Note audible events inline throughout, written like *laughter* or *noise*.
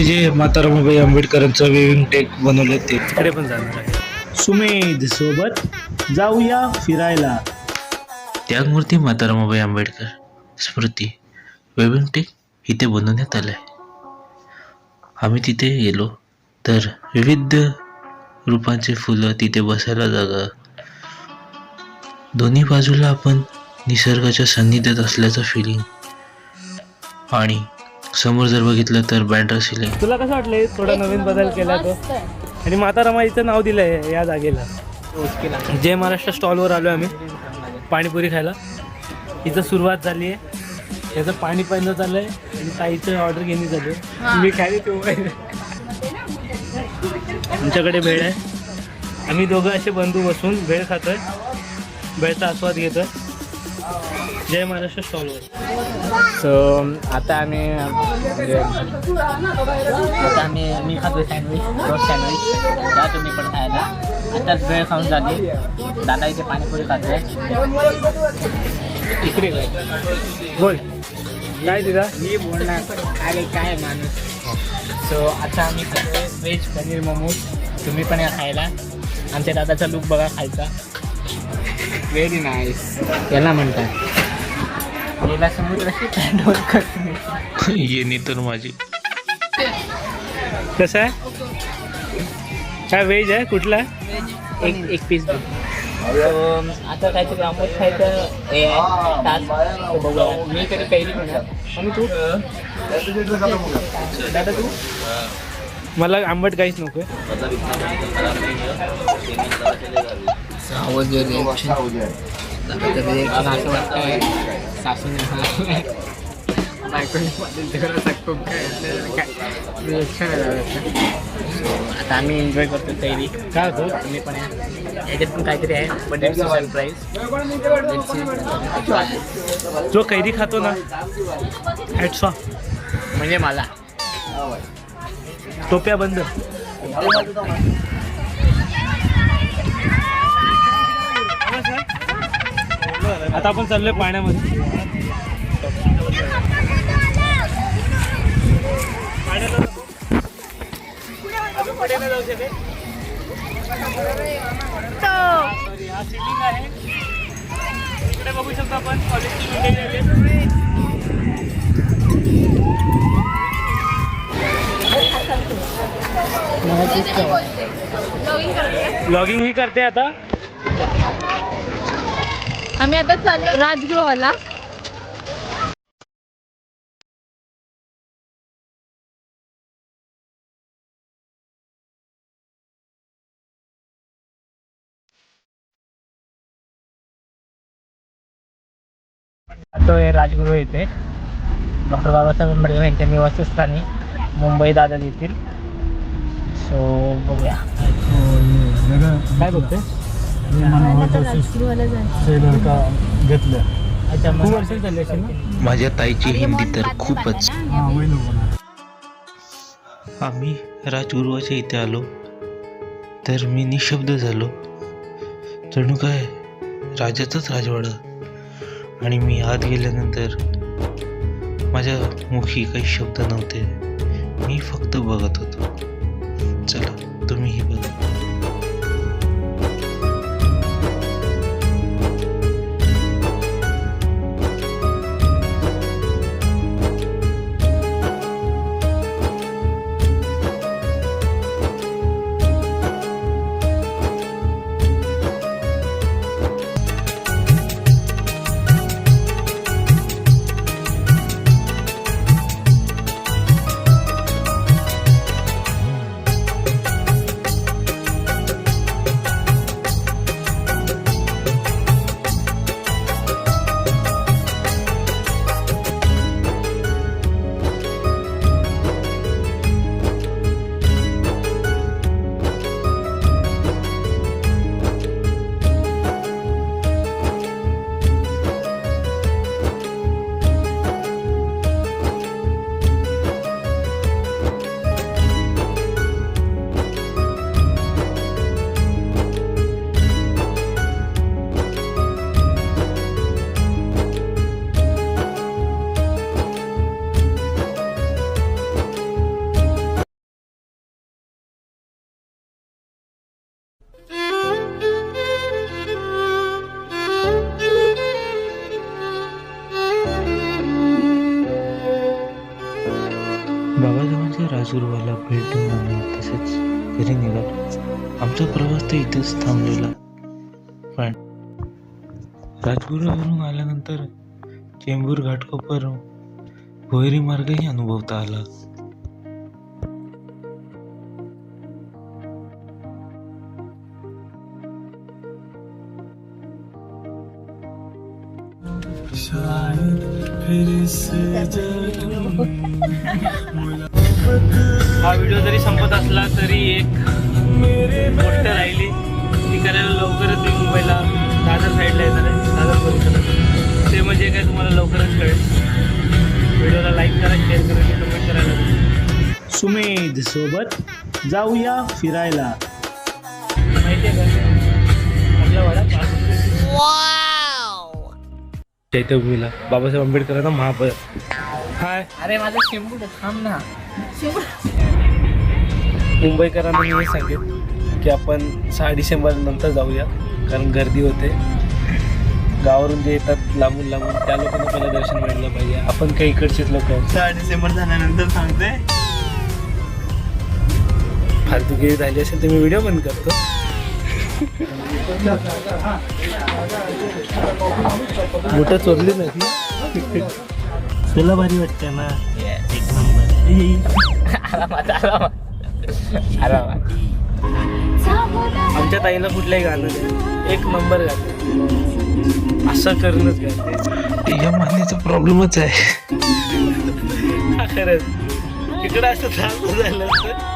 हे जे म्हातारामाबाई आंबेडकरांचं waving take बनवले ते. तिकडे पण जाणार आहे. सुमेध सोबत जाऊया फिरायला. त्यागमूर्ती म्हातारामाबाई आंबेडकर स्मृती वेविंग टेक इथे बनवण्यात आलं आहे आम्ही तिथे गेलो तर विविध रूपांचे फुलं तिथे बसायला जागा. दोन्ही बाजूला आपण निसर्गाच्या सान्निध्यात असल्याचं फिलिंग आणि समोर जर बघितलं तर बँड्रा सिलिंग तुला कसं वाटलंय थोडा नवीन बदल केला तो? आणि माता रमाईचं नाव दिलंय या जागेला. जय महाराष्ट्र स्टॉलवर आलो आम्ही. पाणीपुरी खायला. इथं सुरुवात झाली आहे. त्याचं पाणी पहिलं चाललंय आणि ताईचं ऑर्डर घेणे झाली. मी खाली तू आमच्याकडे भेळ आहे. आम्ही दोघं असे बंधू बसून भेळ खातोय. भेळचा आस्वाद घेतोय. जय महाराष्ट्र स्टॉलवर सो आता आम्ही म्हणजे आता आम्ही मी खातो सँडविच रोज सँडविच जा तुम्ही पण खायला. आताच वेळ खाऊन झाली दादा इथे पाणीपुरी खातोय. इकडे बोल. काय दिला मी बोलणार. अरे काय माणूस? सो आता आम्ही खातोय व्हेज पनीर मोमोज तुम्ही पण या खायला. आमच्या दादाचा लुक बघा खायचा. व्हेरी नाईस याला म्हणतात. याला समुद्राशी करते येणे तर माझी. कसं आहे? काय व्हेज आहे? कुठला? एक एक पीस आता काहीतरी आंबट खायचं हे मी तरी पहिली आणि तू? दादा तू? मला आंबट काहीच नको आवाज असं वाटतंय. सासूने आता आम्ही एन्जॉय करतो तैरी काय होतं तुम्ही पण. याच्यात पण काहीतरी आहे बर्थडे सरप्राईज जो कैरी खातो ना ऑफ म्हणजे मला. टोप्या बंद. आता आपण चाललोय पाण्यामध्ये. आहे इकडे बघू शकतो आपण कॉलेजची बिल्डिंग ब्लॉगिंग ही करते आता. आम्ही आता चाललो राजगृहाला. तो हे राजगुरू येते डॉक्टर बाबासाहेब आंबेडकर यांच्या निवासस्थानी मुंबई दादा येथील. सो बघूया. काय बघते माझ्या ताईची हिंदी तर खूपच. आम्ही राजगुरुवाच्या इथे आलो. तर मी निशब्द झालो. जणू काय राजाचाच राजवाडा. आणि मी आत गेल्यानंतर माझ्या मुखी काही शब्द नव्हते. मी फक्त बघत होतो. चला तुम्हीही बघा. म्हणजे राजगुरुवाला भेट देऊन आम्ही तसेच घरी निघालो. आमचा प्रवास तर इथेच थांबलेला. पण राजगुरुवरून आल्यानंतर चेंबूर घाटकोपर भोयरी मार्गही अनुभवता आला. *laughs* हा व्हिडिओ जरी संपत असला तरी एक गोष्ट राहिली. ती करायला लवकरच मी मुंबईला दादर साईडला येणार आहे. दादर परिसरात ते म्हणजे काय तुम्हाला लवकरच कळेल. व्हिडिओला लाईक करा शेअर करा कमेंट करायला सुमेध सोबत जाऊया फिरायला. माहिती आहे का? चैत्यभूमीला. बाबासाहेब आंबेडकरांना महापद. हाय. अरे माझं शेंबूड थांब ना. मुंबईकरांना मी हे सांगेन की आपण सहा डिसेंबर नंतर जाऊया कारण गर्दी होते. गावावरून जे येतात लांबून लांबून त्या लोकांना पहिलं दर्शन मिळलं पाहिजे. आपण काही इकडचेच लोक आहोत. सहा डिसेंबर झाल्यानंतर सांगते. फालतूगिरी झाली असेल तर मी व्हिडिओ बंद करतो. मोठं चोरली नाही. तुला भारी वाटते ना. आरामात आरामात. आरामात. आमच्या ताईला कुठलंही गाणं एक नंबर गाते असं करूनच गाते या मान्याचा प्रॉब्लेमच आहे. हा खरंच. तिकडं असं चालू झालं. असतं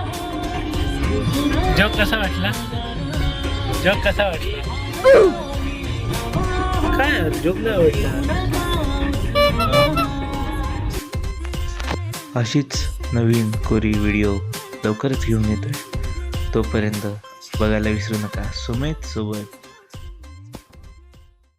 जग कसा वाटला? जग कसा वाटला? काय जोक नाही वाटला. अशीच नवीन कोरी व्हिडिओ लवकरच घेऊन येतोय. तोपर्यंत बघायला विसरू नका. सुमेध सोबत